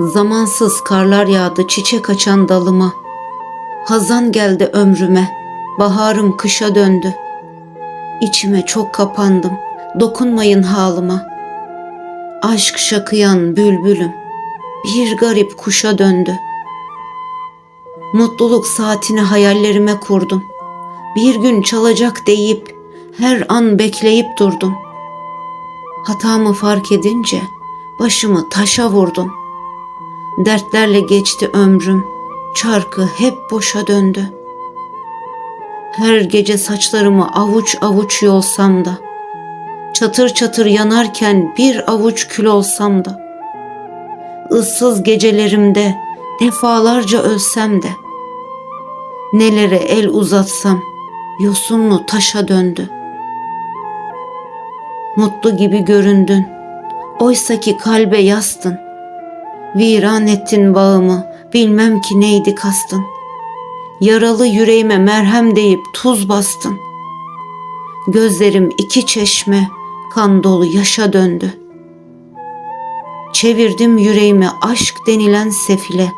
Zamansız karlar yağdı çiçek açan dalıma. Hazan geldi ömrüme, baharım kışa döndü. İçime çok kapandım, dokunmayın halıma. Aşk şakıyan bülbülüm, bir garip kuşa döndü. Mutluluk saatini hayallerime kurdum. Bir gün çalacak deyip her an bekleyip durdum. Hatamı fark edince başımı taşa vurdum. Dertlerle geçti ömrüm, çarkı hep boşa döndü. Her gece saçlarımı avuç avuç yolsam da, çatır çatır yanarken bir avuç kül olsam da, ıssız gecelerimde defalarca ölsem de, nelere el uzatsam yosunlu taşa döndü. Mutlu gibi göründün, oysaki kalbe yastın. Viran ettin bağımı, bilmem ki neydi kastın. Yaralı yüreğime merhem deyip tuz bastın. Gözlerim iki çeşme, kan dolu yaşa döndü. Çevirdim yüreğimi aşk denilen sefile.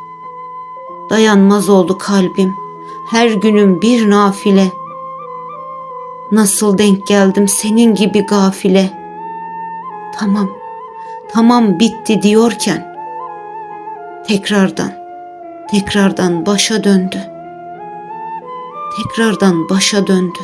Dayanmaz oldu kalbim, her günüm bir nafile. Nasıl denk geldim senin gibi gafile. Tamam, tamam bitti diyorken tekrardan, tekrardan başa döndü. Tekrardan başa döndü.